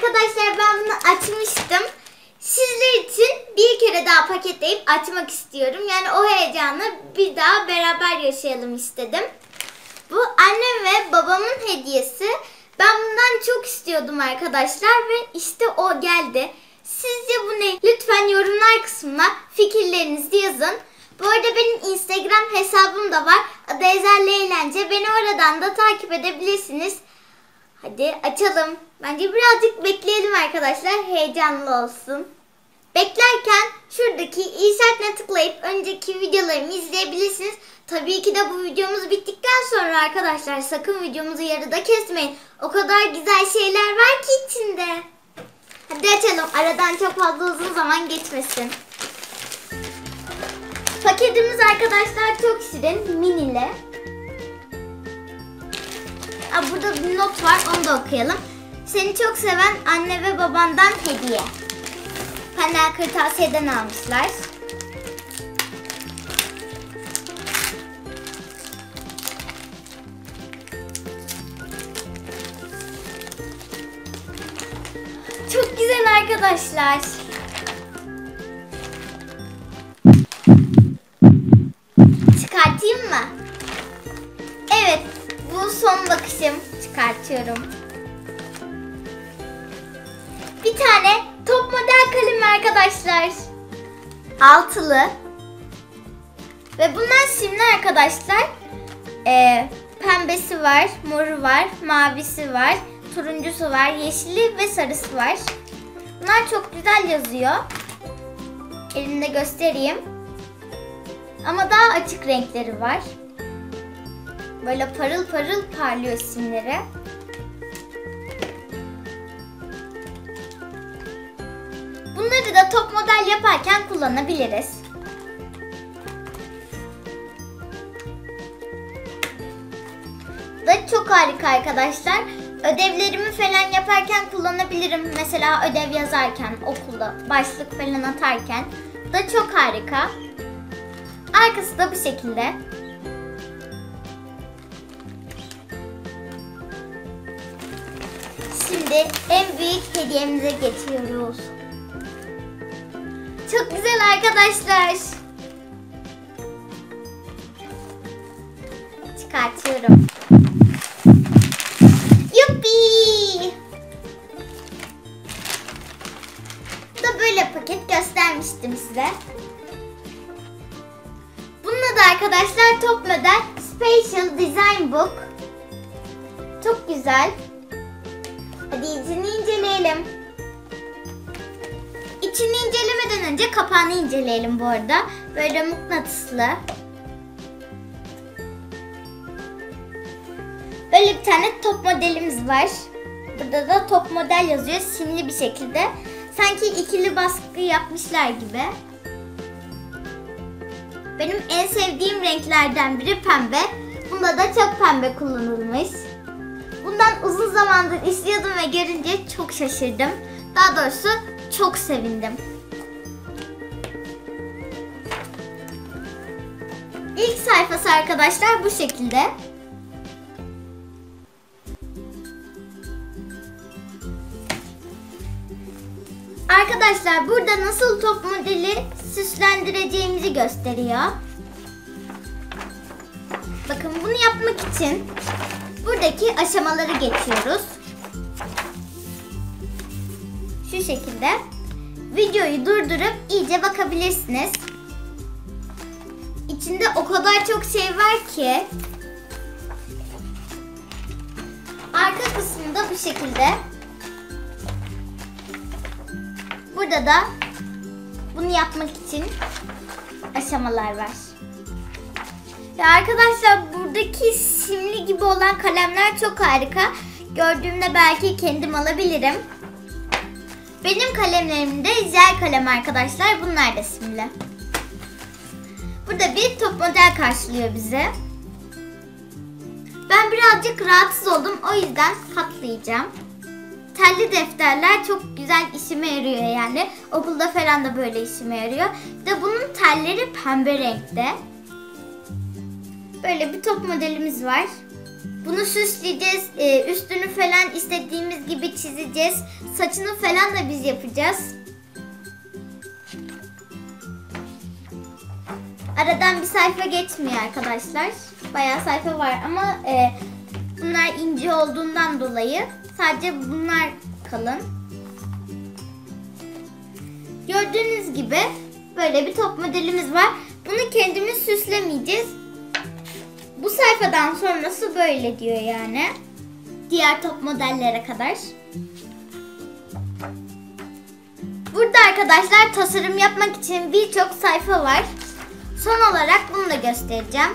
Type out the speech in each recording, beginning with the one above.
Arkadaşlar ben bunu açmıştım. Sizler için bir kere daha paketleyip açmak istiyorum. Yani o heyecanı bir daha beraber yaşayalım istedim. Bu annem ve babamın hediyesi. Ben bundan çok istiyordum arkadaşlar ve işte o geldi. Sizce bu ne? Lütfen yorumlar kısmına fikirlerinizi yazın. Bu arada benim Instagram hesabım da var. Adı Ezel Eğlence. Beni oradan da takip edebilirsiniz. Hadi açalım. Bence birazcık bekleyelim arkadaşlar. Heyecanlı olsun. Beklerken şuradaki işaretine tıklayıp önceki videolarımı izleyebilirsiniz. Tabii ki de bu videomuz bittikten sonra arkadaşlar sakın videomuzu yarıda kesmeyin. O kadar güzel şeyler var ki içinde. Hadi açalım. Aradan çok fazla uzun zaman geçmesin. Paketimiz arkadaşlar çok şirin. Minili. Aa, burada bir not var. Onu da okuyalım. Seni çok seven anne ve babandan hediye. Panel kırtasiyeden almışlar. Çok güzel arkadaşlar. Çıkartayım mı? Evet, bu son bakışım. Çıkartıyorum. Arkadaşlar. Altılı. Ve bunlar simli arkadaşlar. Ee, pembesi var, moru var, mavisi var, turuncusu var, yeşili ve sarısı var. Bunlar çok güzel yazıyor. Elimde göstereyim. Ama daha açık renkleri var. Böyle parıl parıl parlıyor simleri. Bunları da top model yaparken kullanabiliriz. Da çok harika arkadaşlar. Ödevlerimi falan yaparken kullanabilirim. Mesela ödev yazarken, okulda, başlık falan atarken. Da çok harika. Arkası da bu şekilde. Şimdi en büyük hediyemize geçiyoruz. Çok güzel arkadaşlar. Çıkartıyorum. Yuppi! Bu da böyle paket göstermiştim size. Bununla da arkadaşlar top model Special Design Book. Çok güzel. Hadi içini inceleyelim. İçini incelemeden önce kapağını inceleyelim bu arada. Böyle mıknatıslı. Böyle bir tane top modelimiz var. Burada da top model yazıyor simli bir şekilde. Sanki ikili baskı yapmışlar gibi. Benim en sevdiğim renklerden biri pembe. Bunda da çok pembe kullanılmış. Bundan uzun zamandır istiyordum ve görünce çok şaşırdım. Daha doğrusu çok sevindim. İlk sayfası arkadaşlar bu şekilde. Arkadaşlar burada nasıl top modeli süslendireceğimizi gösteriyor. Bakın bunu yapmak için buradaki aşamaları geçiyoruz. Şu şekilde videoyu durdurup iyice bakabilirsiniz. İçinde o kadar çok şey var ki arka kısmında bu şekilde Burada da bunu yapmak için aşamalar var. Ve arkadaşlar buradaki simli gibi olan kalemler çok harika. Gördüğümde belki kendim alabilirim. Benim kalemlerim de jel kalem arkadaşlar. Bunlar da simli. Burada bir top model karşılıyor bizi. Ben birazcık rahatsız oldum. O yüzden katlayacağım. Telli defterler çok güzel işime yarıyor yani. Okulda falan da böyle işime yarıyor. De bunun telleri pembe renkte. Böyle bir top modelimiz var. Bunu süsleyeceğiz. Ee, üstünü falan istediğimiz gibi çizeceğiz. Saçını falan da biz yapacağız. Aradan bir sayfa geçmiyor arkadaşlar. Bayağı sayfa var ama e, bunlar ince olduğundan dolayı sadece bunlar kalın. Gördüğünüz gibi böyle bir top modelimiz var. Bunu kendimiz süslemeyeceğiz. Bu sayfadan sonrası böyle diyor yani. Diğer top modellere kadar. Burada arkadaşlar tasarım yapmak için birçok sayfa var. Son olarak bunu da göstereceğim.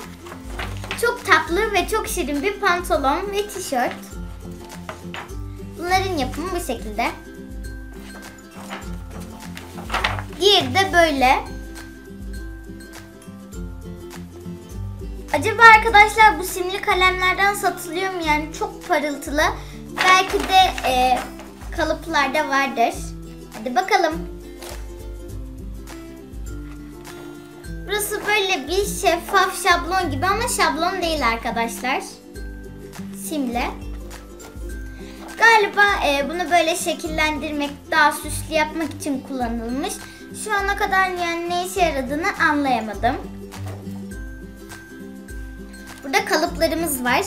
Çok tatlı ve çok şirin bir pantolon ve tişört. Bunların yapımı bu şekilde. Diğeri de böyle. Acaba arkadaşlar bu simli kalemlerden satılıyor mu? Yani çok parıltılı. Belki de e, kalıplarda vardır. Hadi bakalım. Burası böyle bir şeffaf şablon gibi ama şablon değil arkadaşlar. Simle. Galiba e, bunu böyle şekillendirmek, daha süslü yapmak için kullanılmış. Şu ana kadar yani ne işe yaradığını anlayamadım. Burada kalıplarımız var.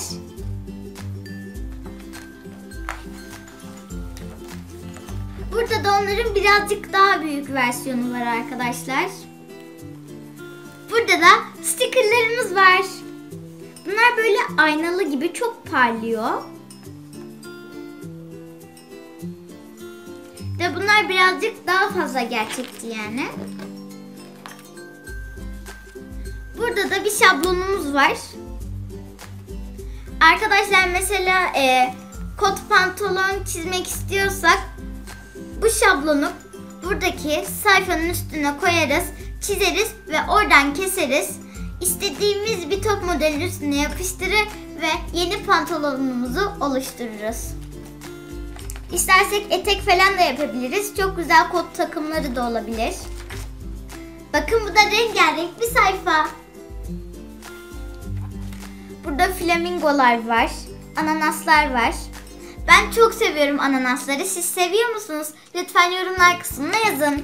Burada da onların birazcık daha büyük versiyonu var arkadaşlar. Burada da stickerlarımız var. Bunlar böyle aynalı gibi çok parlıyor. Ve bunlar birazcık daha fazla gerçekçi yani. Burada da bir şablonumuz var. Arkadaşlar mesela e, kot pantolon çizmek istiyorsak bu şablonu buradaki sayfanın üstüne koyarız, çizeriz ve oradan keseriz. İstediğimiz bir top modeli üstüne yapıştırır ve yeni pantolonumuzu oluştururuz. İstersek etek falan da yapabiliriz. Çok güzel kot takımları da olabilir. Bakın bu da rengarenk bir sayfa. Burada flamingolar var. Ananaslar var. Ben çok seviyorum ananasları. Siz seviyor musunuz? Lütfen yorumlar kısmına yazın.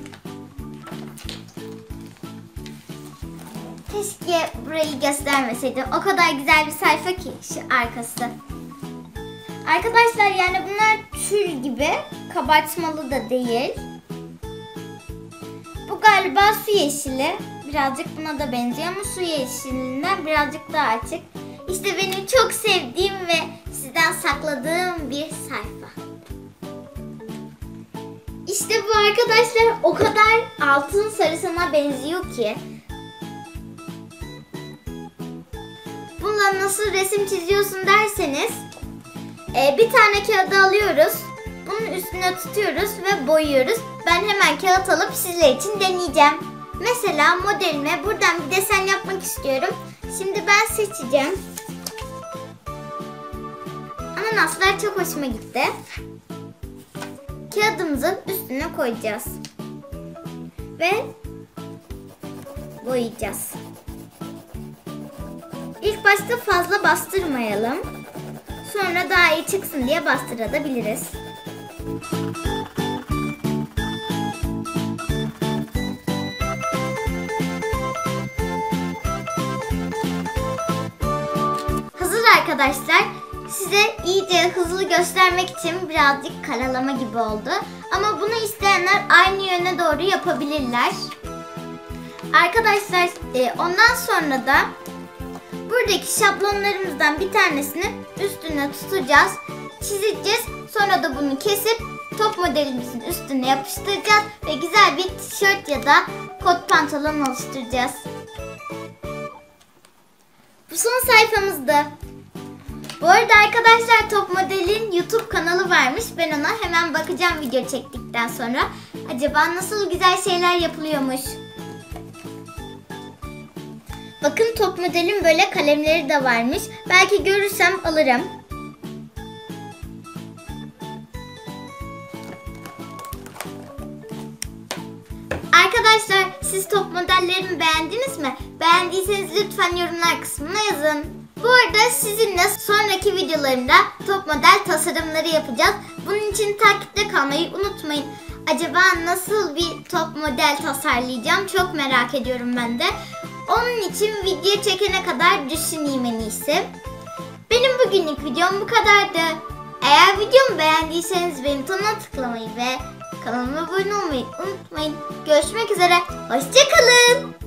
Keşke burayı göstermeseydim. O kadar güzel bir sayfa ki şu arkası. Arkadaşlar yani bunlar tül gibi kabartmalı da değil. Bu galiba su yeşili. Birazcık buna da benziyor ama su yeşilinden birazcık daha açık. İşte benim çok sevdiğim ve sizden sakladığım bir sayfa. İşte bu arkadaşlar o kadar altın sarısına benziyor ki. Bununla nasıl resim çiziyorsun derseniz e, bir tane kağıdı alıyoruz. Bunun üstüne tutuyoruz ve boyuyoruz. Ben hemen kağıt alıp sizler için deneyeceğim. Mesela modelime buradan bir desen yapmak istiyorum. Şimdi ben seçeceğim. Ananaslar çok hoşuma gitti. Kağıdımızın üstüne koyacağız. Ve boyayacağız. İlk başta fazla bastırmayalım. Sonra daha iyi çıksın diye bastırabiliriz. Hazır arkadaşlar. Size iyice hızlı göstermek için birazcık karalama gibi oldu. Ama bunu isteyenler aynı yöne doğru yapabilirler. Arkadaşlar e, ondan sonra da buradaki şablonlarımızdan bir tanesini üstüne tutacağız. Çizeceğiz. Sonra da bunu kesip top modelimizin üstüne yapıştıracağız. Ve güzel bir tişört ya da kot pantolon oluşturacağız. Bu son sayfamızdı. Bu arada arkadaşlar Top Model'in YouTube kanalı varmış. Ben ona hemen bakacağım video çektikten sonra. Acaba nasıl güzel şeyler yapılıyormuş. Bakın Top Model'in böyle kalemleri de varmış. Belki görürsem alırım. Arkadaşlar siz top modellerimi beğendiniz mi? Beğendiyseniz lütfen yorumlar kısmına yazın. Bu arada sizinle sonraki videolarımda top model tasarımları yapacağız. Bunun için takipte kalmayı unutmayın. Acaba nasıl bir top model tasarlayacağım çok merak ediyorum ben de. Onun için video çekene kadar düşüneyim en iyisi. Benim bugünlük videom bu kadardı. Eğer videomu beğendiyseniz benim butonuna tıklamayı ve kanalıma abone olmayı unutmayın. Görüşmek üzere. Hoşçakalın.